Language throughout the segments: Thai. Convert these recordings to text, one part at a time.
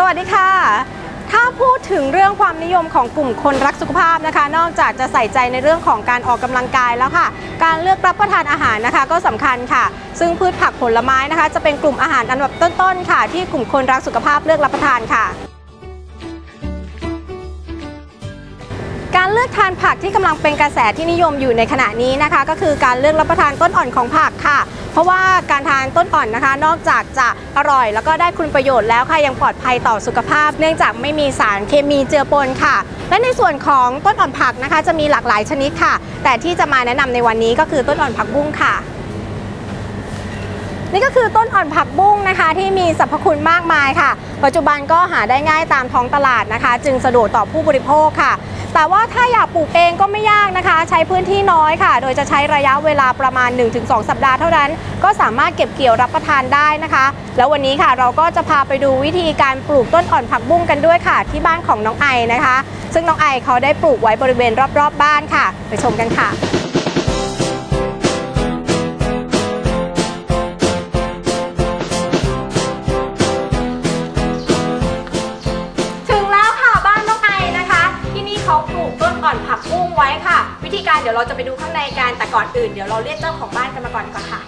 สวัสดีค่ะ ถ้าพูดถึงเรื่องความนิยมของกลุ่มคนรักสุขภาพนะคะ นอกจากจะใส่ใจในเรื่องของการออกกำลังกายแล้วค่ะ การเลือกรับประทานอาหารนะคะ ก็สำคัญค่ะ ซึ่งพืชผักผลไม้นะคะ จะเป็นกลุ่มอาหารอันดับต้นๆค่ะ ที่กลุ่มคนรักสุขภาพเลือกรับประทานค่ะการเลือกทานผักที่กำลังเป็นกระแสที่นิยมอยู่ในขณะนี้นะคะ ก็คือการเลือกรับประทานต้นอ่อนของผัก ราะว่าการทานต้นอ่อนนะคะ นอกจากจะอร่อยแล้วก็ได้คุณประโยชน์แล้วค่ะยังปลอดภัยต่อสุขภาพ เนื่องจากไม่มีสารเคมีเจือปนค่ะ และในส่วนของต้นอ่อนผักนะคะ จะมีหลากหลายชนิดค่ะ แต่ที่จะมาแนะนำในวันนี้ก็คือต้นอ่อนผักบุ้งค่ะ นี่ก็คือต้นอ่อนผักบุ้งนะคะ ที่มีสรรพคุณมากมายค่ะ ปัจจุบันก็หาได้ง่ายตามท้องตลาดนะคะ จึงสะดวกต่อผู้บริโภคค่ะ แต่ว่าถ้าอยากปลูกเองก็ไม่ยากนะคะ ใช้พื้นที่น้อยค่ะ โดยจะใช้ระยะเวลาประมาณ 1-2 สัปดาห์เท่านั้น ก็สามารถเก็บเกี่ยวรับประทานได้นะคะ แล้ววันนี้ค่ะเราก็จะพาไปดูวิธีการปลูกต้นอ่อนผักบุ้งกันด้วยค่ะ ที่บ้านของน้องไอนะคะ ซึ่งน้องไอเขาได้ปลูกไว้บริเวณรอบๆบบ้านค่ะ ไปชมกันค่ะ กันแต่ก่อนอื่นเดี๋ยวเราเรียกเจ้าของบ้านกันมาก่อนดีกว่อนค่ะ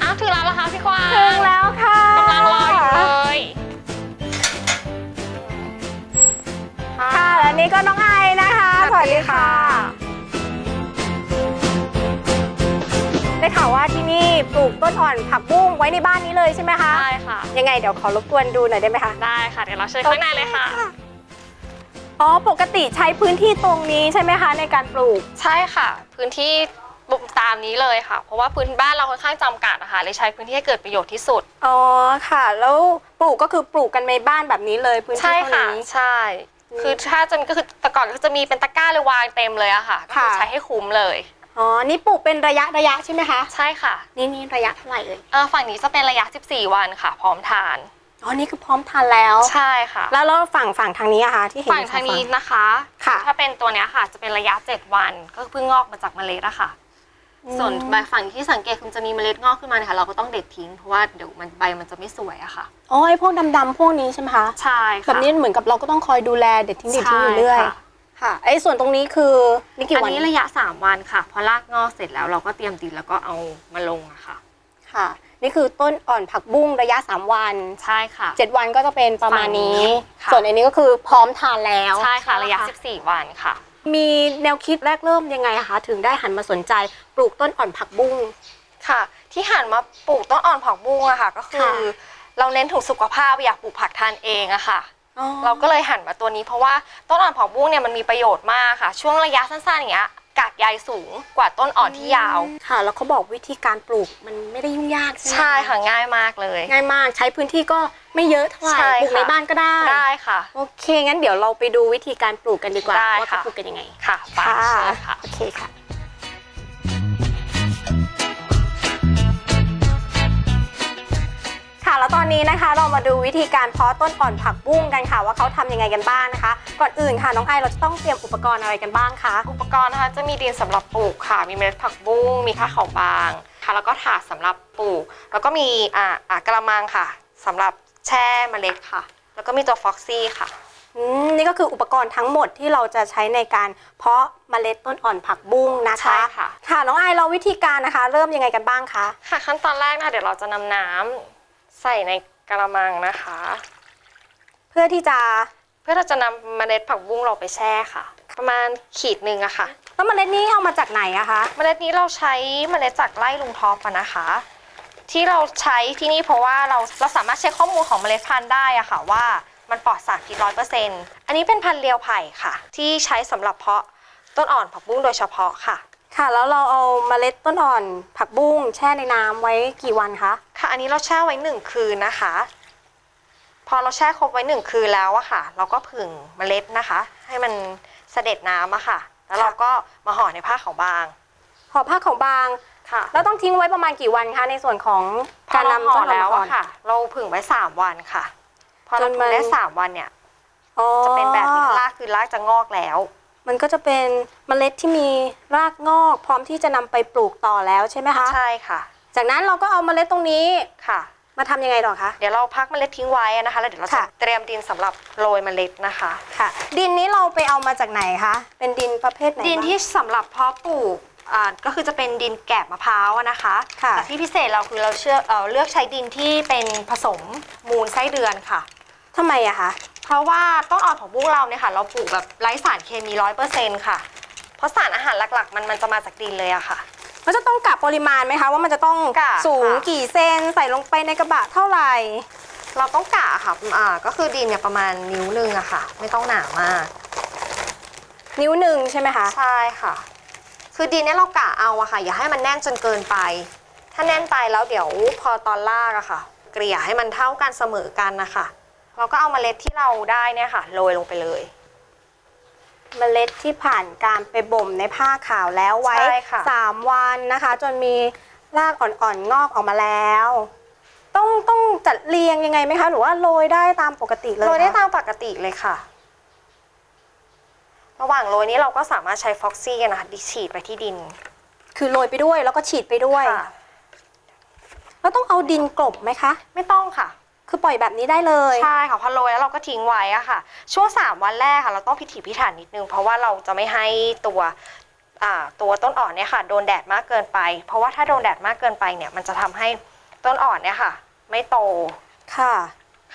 อ้าวถึงแล้วเหรอคะพี่กวางถึงแล้วค่ะกำลังรออยู่เลยค่ะ และนี่ก็น้องไอนะคะ สวัสดีค่ะ ได้ข่าวว่าที่นี่ปลูกต้นอ่อนผักบุ้งไว้ในบ้านนี้เลยใช่ไหมคะ ได้ค่ะ ยังไงเดี๋ยวขอรบกวนดูหน่อยได้ไหมคะ ได้ค่ะ เดี๋ยวเราเชิญข้างในเลยค่ะอ๋ อ ปกติใช้พื้นที่ตรงนี้ใช่ไหมคะในการปลูก ใช่ค่ะ พื้นที่บุกตามนี้เลยค่ะ เพราะว่าพื้นบ้านเราค่อนข้างจำกัดนะคะเลยใช้พื้นที่ให้เกิดประโยชน์ที่สุด อ๋อค่ะ แล้วปลูกก็คือปลูกกันในบ้านแบบนี้เลยพื้นใช่ที่เท่าค่ะ นี้ ใช่ คือถ้าจะมีก็คือแต่ก่อนก็จะมีเป็นตะกร้าเลยวางเต็มเลยอะค่ะ ก็คือค่ะ ใช้ให้คุ้มเลย อ๋อ นี่ปลูกเป็นระยะระยะใช่ไหมคะ ใช่ค่ะนี่นี่ระยะเท่าไหร่เอ่ย เอ่อฝั่งนี้จะเป็นระยะ 14 วันค่ะ พร้อมทาน อ๋อนี่คือพร้อมทานแล้ว ใช่ค่ะ แล้วแล้วฝั่งฝั่งทางนี้อะคะที่เห็นฝั่งทางนี้นะคะ ค่ะ ถ้าเป็นตัวเนี้ยค่ะจะเป็นระยะ 7 วันก็เพิ่งงอกมาจากเมล็ดอะค่ะ ส่วนใบฝั่งที่สังเกตคุณจะมีเมล็ดงอกขึ้นมาเนี่ยค่ะเราก็ต้องเด็ดทิ้งเพราะว่าเดี๋ยวมันใบมันจะไม่สวยอะค่ะอ๋อไอ้พวกดำๆพวกนี้ใช่ไหมคะใช่ค่ะแบบนี้เหมือนกับเราก็ต้องคอยดูแลเด็ดทิ้งเด็ดทิ้งอยู่เรื่อยใช่ค่ะค่ะไอ้ส่วนตรงนี้คือนี่กี่อันวันนี้ระยะ 3 วันค่ะ พอรากงอกเสร็จแล้วเราก็เตรียมดินแล้วก็เอามาลงอะ ค่ะค่ะนี่คือต้นอ่อนผักบุ้งระยะ 3 วัน ใช่ค่ะ 7 วันก็จะเป็นประมาณนี้ฝั่งนี้ค่ะ ส่วนอันนี้ก็คือพร้อมทานแล้วใช่ค่ะระยะน14 วันค่ะ มีแนวคิดแรกเริ่มยังไงอะคะถึงได้หันมาสนใจปลูกต้นอ่อนผักบุ้ง ค่ะ ที่หันมาปลูกต้นอ่อนผักบุ้งอะค่ะ ก็คือ ค่ะ เราเน้นถึงสุขภาพอยากปลูกผักทานเองอะค่ะ เราก็เลยหันมาตัวนี้เพราะว่าต้นอ่อนผักบุ้งเนี่ยมันมีประโยชน์มากค่ะ ช่วงระยะสั้นๆอย่างเงี้ย กากใยสูงกว่าต้นอ่อนที่ยาว ค่ะ แล้วเขาบอกวิธีการปลูกมันไม่ได้ยุ่งยากใช่ไหมใช่ค่ะง่ายมากเลย ง่ายมากใช้พื้นที่ก็ไม่เยอะเท่าไหร่ใช่ปลูกในค่ะบ้านก็ได้ได้ค่ะ โอเคงั้นเดี๋ยวเราไปดูวิธีการปลูกกันดีกว่าได้ว่าเขาค่ะ ปลูกกันยังไงค่ะไปเชิญค่ะ โอเคค่ะ แล้วตอนนี้นะคะเรามาดูวิธีการเพาะต้นอ่อนผักบุ้งกันค่ะ ว่าเขาทำยังไงกันบ้างนะคะ ก่อนอื่นค่ะน้องไอเราจะต้องเตรียมอุปกรณ์อะไรกันบ้างคะอุปกรณ์นะคะจะมีดินสำหรับปลูกค่ะ มีเมล็ดผักบุ้งมีข้าวขาวบางค่ะแล้วก็ถาดสำหรับปลูก แล้วก็มีอ่าอ่ากระมังค่ะสำหรับแช่เมล็ดค่ะ แล้วก็มีตัวฟ็อกซี่ค่ะอืมนี่ก็คืออุปกรณ์ทั้งหมดที่เราจะใช้ในการเพาะเมล็ดต้นอ่อนผักบุ้งนะคะใช่ค่ะค่ะน้องไอเราวิธีการนะคะ เริ่มยังไงกันบ้างคะค่ะขั้นตอนแรกนะคะเดี๋ยวเราจะนำน้ำ ใส่ในกระมังนะคะ เพื่อที่จะเพื่อเราจะนำเมล็ดผักบุ้งเราไปแช่ค่ะ ประมาณขีดหนึ่งอะค่ะต้นเมล็ดนี้เอามาจากไหนอะคะ เมล็ดนี้เราใช้เมล็ดจากไร่ลุงท็อปอะนะคะ ที่เราใช้ที่นี่เพราะว่าเราเราสามารถเช็คข้อมูลของเมล็ดพันธุ์ได้อะค่ะว่ามันปลอดสารพิษร้อยเปอร์เซ็นต์อันนี้เป็นพันธุ์เลียวไผ่ค่ะ ที่ใช้สำหรับเพาะต้นอ่อนผักบุ้งโดยเฉพาะค่ะ ค่ะ แล้วเราเอาเมล็ดต้นอ่อน ผักบุ้งแช่ในน้ำไว้กี่วันคะ ค่ะ อันนี้เราแช่ไว้หนึ่งคืนนะคะ พอเราแช่ครบไว้หนึ่งคืนแล้วอะค่ะ เราก็ผึ่งเมล็ดนะคะ ให้มันเสด็จน้ำอะค่ะ แล้วเราก็มาห่อในผ้าขาวบางห่อผ้าขาวบาง ค่ะแล้วต้องทิ้งไว้ประมาณกี่วันคะในส่วนของพอการเรานำห่อต้นอ่อนแล้วมาก่อนอะค่ะ เราผึ่งไว้สามวันค่ะ พอเราจนผึ่มังนได้สามวันเนี่ย อ๋อจะเป็นแบบนี้รากคือรากจะงอกแล้ว มันก็จะเป็นเมล็ดที่มีรากงอก พร้อมที่จะนำไปปลูกต่อแล้วใช่ไหมคะ ใช่ค่ะจากนั้นเราก็เอาเมล็ดตรงนี้ค่ะ มาทำยังไงต่อคะ เดี๋ยวเราพักเมล็ดทิ้งไว้นะคะ แล้วเดี๋ยวเราจะค่ะ เตรียมดินสำหรับโรยเมล็ดนะคะ ค่ะ ดินนี้เราไปเอามาจากไหนคะ เป็นดินประเภทไหนดินบ้าง ที่สำหรับเพาะปลูกอ่าก็คือจะเป็นดินแกบมะพร้าวอะนะคะค่ะ แต่ที่พิเศษเราคือเราเชื่อเอ่อเลือกใช้ดินที่เป็นผสมมูลไส้เดือนค่ะ ทำไมอะคะ เพราะว่าต้นอ่อนของบุ้งเราเนี่ยค่ะ เราปลูกแบบไร้สารเคมีร้อยเปอร์เซ็นต์ค่ะ เพราะสารอาหารหลักๆ มันมันจะมาจากดินเลยอะค่ะ มันจะต้องกะปริมาณไหมคะ ว่ามันจะต้องกะสูงค่ะ กี่เซนใส่ลงไปในกระบะเท่าไหร่ เราต้องกะค่ะอ่าก็คือดินเนี่ยประมาณนิ้วหนึ่งอะค่ะ ไม่ต้องหนามาก นิ้วหนึ่งใช่ไหมคะ ใช่ค่ะ คือดินเนี่ยเรากะเอาอะค่ะ อย่าให้มันแน่นจนเกินไป ถ้าแน่นไปแล้วเดี๋ยวพอตอนลากอะค่ะ เกลี่ยให้มันเท่ากันเสมอกันนะคะ เราก็เอาเมล็ดที่เราได้เนี่ยค่ะโรยลงไปเลย เมล็ดที่ผ่านการไปบ่มในผ้าขาวแล้วไว้ใช่ค่ะ3วันนะคะ จนมีรากอ่อนๆงอกออกมาแล้ว ต้องต้องจัดเรียงยังไงไหมคะ หรือว่าโรยได้ตามปกติเลยโรยได้คะ ตามปกติเลยค่ะ ระหว่างโรยนี้เราก็สามารถใช้ฟ็อกซี่นะคะดิฉีดไปที่ดินคือโรยไปด้วยแล้วก็ฉีดไปด้วย ค่ะแล้วต้องเอาดินกลบไหมคะ ไม่ต้องค่ะ คือปล่อยแบบนี้ได้เลย ใช่ค่ะพอโรยแล้วเราก็ทิ้งไว้อะค่ะ ช่วง 3 วันแรกค่ะเราต้องพิถีพิถันนิดนึง เพราะว่าเราจะไม่ให้ตัวอ่าตัวต้นอ่อนเนี่ยค่ะโดนแดดมากเกินไป เพราะว่าถ้าโดนแดดมากเกินไปเนี่ยมันจะทำให้ต้นอ่อนเนี่ยค่ะ ไม่โตค่ะ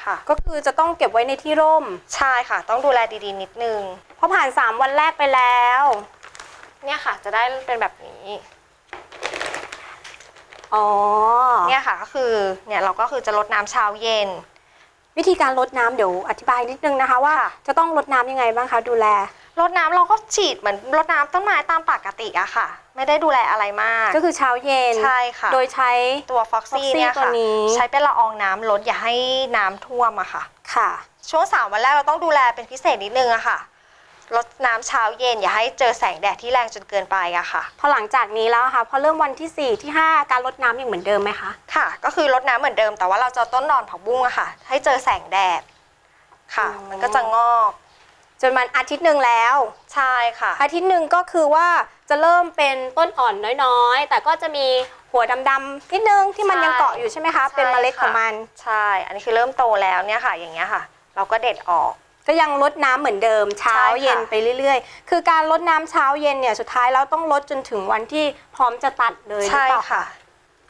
ค่ะ ก็คือจะต้องเก็บไว้ในที่ร่มใช่ค่ะ ต้องดูแลดีๆ นิดนึงพอผ่าน 3 วันแรกไปแล้ว เนี่ยค่ะจะได้เป็นแบบนี้ อ๋อเนี่ยค่ะก็คือเนี่ยเราก็คือจะลดน้ำเช้าเย็น วิธีการลดน้ำเดี๋ยวอธิบายนิดนึงนะคะ ว่าค่ะจะต้องลดน้ำยังไงบ้างคะดูแล รดน้ำเราก็ฉีดเหมือนรดน้ำต้นไม้ตามปกติอะค่ะ ไม่ได้ดูแลอะไรมากก็คือเช้าเย็น ใช่ค่ะ โดยใช้ ตัวฟ็อกซี่ Foxy เนี่ยตัวค่ะ นี้ ใช้เป็นละอองน้ำลดอย่าให้น้ำท่วมอะค่ะ ค่ะ ช่วงสามวันแรกเราต้องดูแลเป็นพิเศษนิดนึงอะค่ะ ลดน้ำเช้าเย็น อย่าให้เจอแสงแดดที่แรงจนเกินไปอะค่ะ พอหลังจากนี้แล้วค่ะพอเริ่มวันที่ 4 ที่ 5 การลดน้ำยังเหมือนเดิมไหมคะ ค่ะ ก็คือลดน้ำเหมือนเดิม แต่ว่าเราจะเอาต้นนอนผักบุ้งอะค่ะ ให้เจอแสงแดดค่ะ อ๋อ มันก็จะงอกจนมันอาทิตย์หนึ่งแล้ว ใช่ค่ะ อาทิตย์หนึ่งก็คือว่าจะเริ่มเป็นต้นอ่อนน้อยๆ แต่ก็จะมีหัวดำๆนิดนึงที่มันใช่ยังเกาะอยู่ใช่ไหมคะใช่เป็นเมล็ดค่ะของมัน ใช่ อันนี้คือเริ่มโตแล้วเนี่ยค่ะ อย่างเงี้ยค่ะ เราก็เด็ดออก ก็ยังลดน้ำเหมือนเดิมเช้าใช่ค่ะเย็นไปเรื่อย ๆ คือการลดน้ำเช้าเย็นเนี่ยสุดท้ายเราต้องลดจนถึงวันที่พร้อมจะตัดเลยหรือใช่เปล่าค่ะ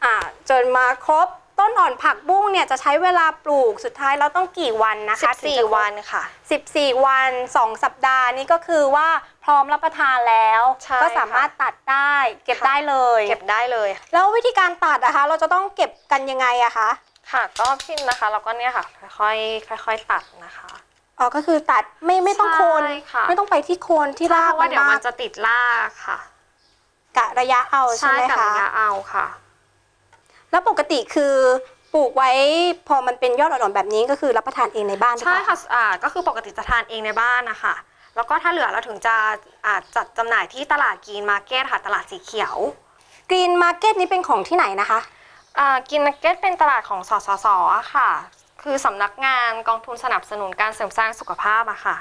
อ่าจนมาครบต้นอ่อนผักบุ้งเนี่ยจะใช้เวลาปลูกสุดท้ายเราต้องกี่วันนะคะถึงจะครบ14 วันค่ะ 14 วัน 2 สัปดาห์นี่ก็คือว่าพร้อมรับประทานแล้วใช่ก็สามารถตัดได้ เก็บค่ะได้เลย เก็บได้เลย แล้ววิธีการตัดนะคะ เราจะต้องเก็บกันยังไงอะคะค่ะก็พิมพ์นะคะแล้วก็เนี่ยค่ะ ค่อยๆค่อยๆตัดนะคะ อ๋อก็คือตัดไม่ไม่ต้องโคนใช่ค่ะ ไม่ต้องไปที่โคนที่เพรากราะว่าเดี๋ยวมามันกจะติดรากค่ะกะระยะเอาใช่ไหมกับคะระยะเอาค่ะ แล้วปกติคือปลูกไว้พอมันเป็นยอดอ่อนๆแบบนี้ก็คือรับประทานเองในบ้านหรือใช่เปล่า ค่ะอ่าก็คือปกติจะทานเองในบ้านนะคะ แล้วก็ถ้าเหลือเราถึงจะอาจจัดจำหน่ายที่ตลาดกรีนมาร์เก็ตค่ะตลาดสีเขียว กรีนมาร์เก็ตนี้เป็นของที่ไหนนะคะ อ่ากรีนมาร์เก็ตเป็นตลาดของสสสอะค่ะ คือสำนักงานกองทุนสนับสนุนการเสริมสร้างสุขภาพอะค่ะ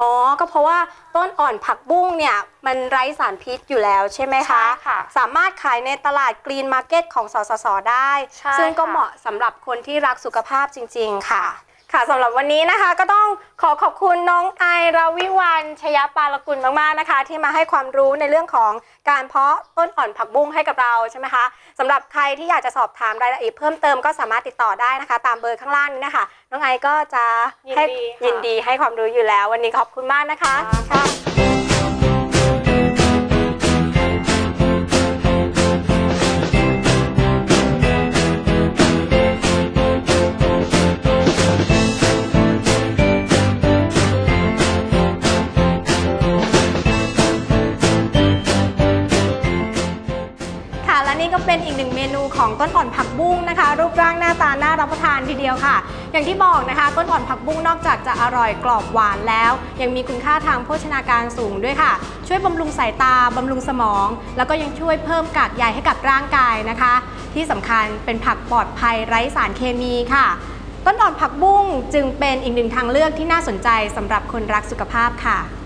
อ๋อ ก็เพราะว่าต้นอ่อนผักบุ้งเนี่ย มันไร้สารพิษอยู่แล้วใช่ไหมคะ ใช่ค่ะสามารถขายในตลาดกรีนมาร์เก็ตของสสสได้ ใช่ซึ่งก็ค่ะ เหมาะสำหรับคนที่รักสุขภาพจริง ๆ ค่ะ ค่ะสำหรับวันนี้นะคะก็ต้องขอขอบคุณน้องไอราวิวันชยปาลกุลมากๆนะคะ ที่มาให้ความรู้ในเรื่องของการเพาะต้นอ่อนผักบุ้งให้กับเราใช่ไหมคะสำหรับใครที่อยากจะสอบถามรายละเอียดเพิ่มเติมก็สามารถติดต่อได้นะคะ ตามเบอร์ข้างล่างนี้นะคะ น้องไอก็จะให้ยินดีค่ะยินดีให้ความรู้อยู่แล้ว วันนี้ขอบคุณมากนะคะค่ะค่ะ ต้นอ่อนผักบุ้งนะคะ รูปร่างหน้าตาน่ารับประทานทีเดียวค่ะ อย่างที่บอกนะคะ ต้นอ่อนผักบุ้งนอกจากจะอร่อยกรอบหวานแล้ว ยังมีคุณค่าทางโภชนาการสูงด้วยค่ะ ช่วยบำรุงสายตาบำรุงสมอง แล้วก็ยังช่วยเพิ่มกากใยให้กับร่างกายนะคะ ที่สำคัญเป็นผักปลอดภัยไร้สารเคมีค่ะ ต้นอ่อนผักบุ้งจึงเป็นอีกหนึ่งทางเลือกที่น่าสนใจสำหรับคนรักสุขภาพค่ะ